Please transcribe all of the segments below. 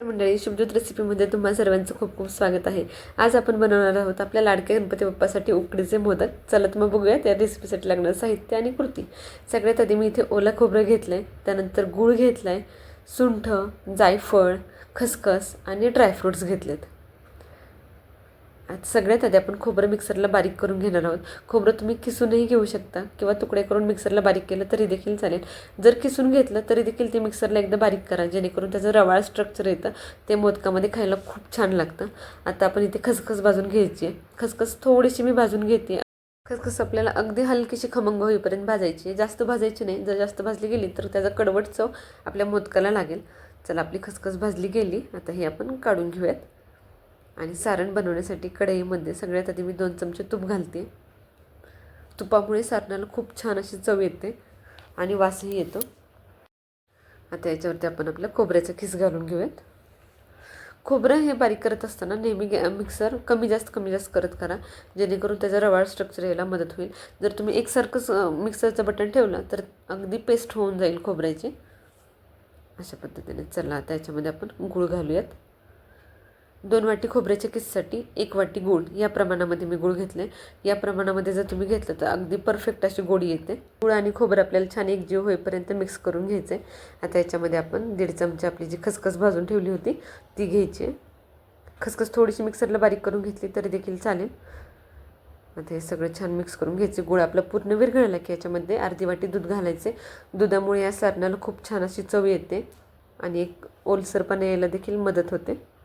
मंडळी शुभज्योत रेसिपीमध्ये तुम्हा सर्वांचं खूप खूप स्वागत आहे. आज आपण बनवणार आहोत आपल्या लाडक्या गणपती बाप्पासाठी उकडीचे मोदक. चलत मग बघूया त्या रेसिपीसाठी लागणारं साहित्य आणि कृती. सगळ्यात आधी मी इथे ओला खोबरं घेतलं आहे त्यानंतर गूळ घेतला आहे सुंठ जायफळ खसखस आणि ड्रायफ्रूट्स घेतलेत. सगळ्यात आधी आपण खोबरं मिक्सरला बारीक करून घेणार आहोत. खोबरं तुम्ही किसूनही घेऊ शकता किंवा तुकडे करून मिक्सरला बारीक केलं तरी देखील चालेल. जर किसून घेतलं तरी देखील ते मिक्सरला एकदा बारीक करा जेणेकरून त्याचं रवाळ स्ट्रक्चर येतं. ते मोदकामध्ये खायला खूप छान लागतं. आता आपण इथे खसखस भाजून घ्यायची आहे. खसखस थोडीशी मी भाजून घेते. खसखस आपल्याला अगदी हलकीशी खमंग होईपर्यंत भाजायची आहे. जास्त भाजायची नाही. जर जास्त भाजली गेली तर त्याचा कडवट चव आपल्या मोदकाला लागेल. चला आपली खसखस भाजली गेली. आता हे आपण काढून घेऊयात. आणि सारण बनवण्यासाठी कढईमध्ये सगळ्यात आधी मी दोन चमचे तूप घालते. तुपामुळे सारणाला खूप छान अशी चव येते आणि वासही येतो. आता याच्यावरती आपण आपलं खोबऱ्याचा खिस घालून घेऊयात. खोबरं हे बारीक करत असताना नेहमी गॅ मिक्सर कमी जास्त कमी जास्त करत करा. जेणेकरून त्याचा रवाळ स्ट्रक्चर यायला मदत होईल. जर तुम्ही एकसारखंच मिक्सरचं बटन ठेवलं तर अगदी पेस्ट होऊन जाईल खोबऱ्याची. अशा पद्धतीने चला आता याच्यामध्ये आपण गूळ घालूयात. दोन वाटी खोबऱ्याच्या किससाठी एक वाटी गूळ. या प्रमाणामध्ये मी गूळ घेतले. या प्रमाणामध्ये जर तुम्ही घेतलं तर अगदी परफेक्ट अशी गोडी येते. गूळ आणि खोबरं आपल्याला छान एक जीव होईपर्यंत मिक्स करून घ्यायचं. आहे आता याच्यामध्ये आपण दीड चमचे आपली जी खसखस भाजून ठेवली होती ती घ्यायची. खसखस थोडीशी मिक्सरला बारीक करून घेतली तरी देखील चालेल. आता हे सगळं छान मिक्स करून घ्यायचे. गुळ आपला पूर्ण विरघळला की याच्यामध्ये अर्धी वाटी दूध घालायचे. दुधामुळे या सारणाला खूप छान अशी चव येते आणि एक ओलसरपणा यायला देखील मदत होते.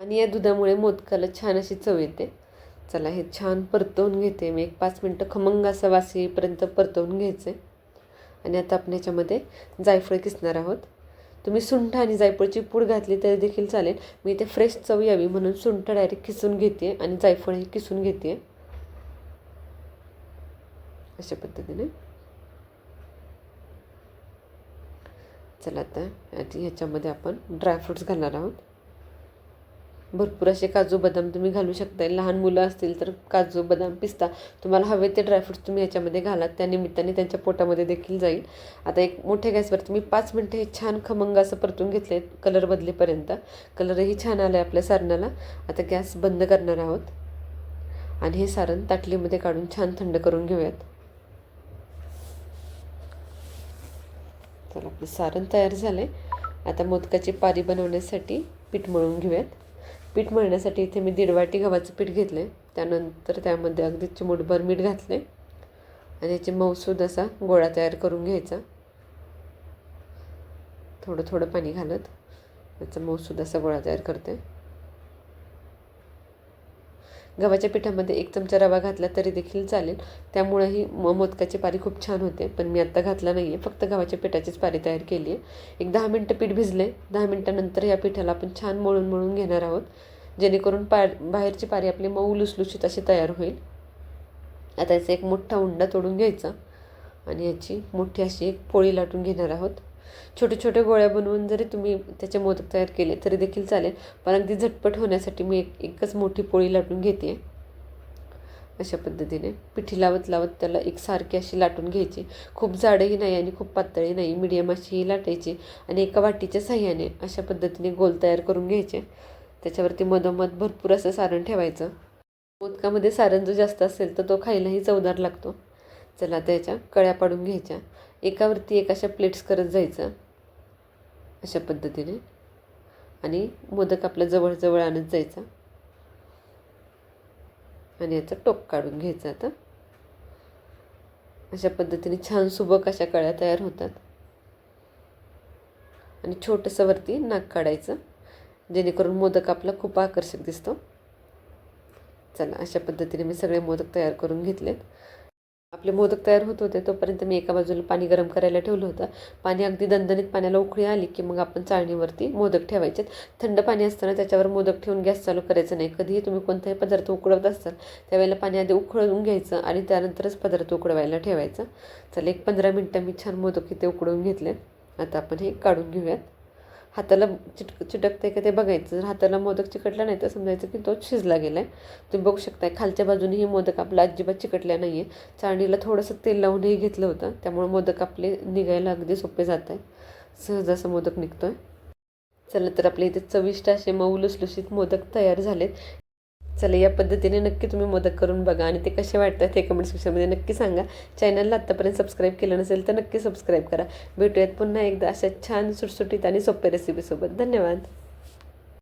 आणि या दुधामुळे मोदकाला छान अशी चव येते. चला हे छान परतवून घेते मी. एक पाच मिनटं खमंग असा वास येईपर्यंत परतवून घ्यायचे आणि आता आपण ह्याच्यामध्ये जायफळ किसणार आहोत. तुम्ही सुंठ आणि जायफळची पूड घातली तरी देखील चालेल. मी इथे फ्रेश चव यावी म्हणून सुंठ डायरेक्ट किसून घेते आणि जायफळही किसून घेते अशा पद्धतीने. चला आता ह्याच्यामध्ये आपण ड्रायफ्रूट्स घालणार आहोत. भरपूर असे काजू बदाम तुम्ही घालू शकता लहान मुलं असतील तर काजू बदाम पिस्ता तुम्हाला हवे ते ड्रायफ्रूट्स तुम्ही याच्यामध्ये घालात त्या निमित्ताने त्यांच्या पोटामध्ये देखील जाईल. आता एक मोठ्या गॅसवरती मी पाच मिनटं हे छान खमंग असं परतून घेतले कलर बदलेपर्यंत. कलरही छान आला आहे आपल्या सारणाला. आता गॅस बंद करणार आहोत. आणि हे सारण ताटलीमध्ये काढून छान थंड करून घेऊयात. तर आपलं सारण तयार झालं आहे आता मोदकाची पारी बनवण्यासाठी पीठ मळून घेऊयात. पीठ मळण्यासाठी इथे मी दीड वाटी गव्हाचं पीठ घेतलं आहे त्यानंतर त्यामध्ये अगदी चिमूटभर मीठ घातले आणि याची मऊसूद असा गोळा तयार करून घ्यायचा. थोडं थोडं पाणी घालत. याचा मऊसूद असा गोळा तयार करते. गव्हाच्या पिठामध्ये एक चमचा रवा घातला तरी देखील चालेल. त्यामुळेही म मोदकाची पारी खूप छान होते. पण मी आत्ता घातला नाही आहे फक्त गव्हाच्या पिठाचीच पारी तयार केली आहे एक दहा मिनटं पीठ भिजले दहा मिनटानंतर या पिठाला आपण छान मळून मळून घेणार आहोत. जेणेकरून पार बाहेरची पारी आपली मऊ लुसलुशीत अशी तयार होईल. आता याचा एक मोठा उंडा तोडून घ्यायचा. आणि याची मोठी अशी एक पोळी लाटून घेणार आहोत. छोटे छोटे गोळ्या बनवून जरी तुम्ही त्याचे मोदक तयार केले तरी देखील चालेल. पण अगदी झटपट होण्यासाठी मी एक एकच मोठी पोळी लाटून घेते. अशा पद्धतीने. पिठी लावत लावत त्याला एक सारखी अशी लाटून घ्यायची. खूप जाडही नाही आणि खूप पातळी नाही. मिडियम अशी ही लाटायची आणि एका वाटीच्या साह्याने अशा पद्धतीने गोल तयार करून घ्यायचे. त्याच्यावरती मधोमध भरपूर असं सारण ठेवायचं. मोदकामध्ये सारण जो जास्त असेल तर तो खायलाही चवदार लागतो. चला त्याच्या कळ्या पाडून घ्यायच्या. एकावरती एक अशा प्लेट्स करत जायचं. अशा पद्धतीने. आणि मोदक आपल्या जवळजवळ आणत जायचा. आणि याचं टोक काढून घ्यायचा आता. अशा पद्धतीने छान सुबक अशा कळ्या तयार होतात. आणि छोटंसं वरती नाक काढायचं. जेणेकरून मोदक आपला खूप आकर्षक दिसतो. चला अशा पद्धतीने मी सगळे मोदक तयार करून घेतलेत. आपले मोदक तयार होत होते तोपर्यंत मी एका बाजूला पाणी गरम करायला ठेवलं होतं. पाणी अगदी दणदणीत पाण्याला उकळी आली की मग आपण चाळणीवरती मोदक ठेवायचे. थंड पाणी असताना त्याच्यावर मोदक ठेवून गॅस चालू करायचं नाही. कधीही तुम्ही कोणताही पदार्थ उकळवत असाल त्यावेळेला पाणी आधी उकळून घ्यायचं आणि त्यानंतरच पदार्थ उकडवायला ठेवायचं. चला एक पंधरा मिनटं मी छान मोदक इथे उकडवून घेतले. आता आपण हे काढून घेऊयात. हाताला चिटक चिटकते का ते बघायचं. जर हाताला मोदक चिकटला नाही तर समजायचं की तो शिजला गेला आहे तुम्ही बघू शकताय खालच्या बाजूने हे मोदक आपला अजिबात चिकटला नाही आहे चाळणीला थोडंसं तेल लावूनही घेतलं होतं. त्यामुळे मोदक आपले निघायला अगदी सोपे जात आहे सहज मोदक निघतो आहे चला तर आपल्या इथे चविष्ट असे मऊ लुसलुशीत मोदक तयार झालेत. चला या पद्धतीने नक्की तुम्ही मोदक करून बघा आणि ते कसे वाटतात हे कमेंट सेक्शनमध्ये नक्की सांगा. चॅनलला आत्तापर्यंत सबस्क्राईब केलं नसेल तर नक्की सबस्क्राईब करा. भेटूयात पुन्हा एकदा अशा छान सुटसुटीत आणि सोप्या रेसिपीसोबत धन्यवाद.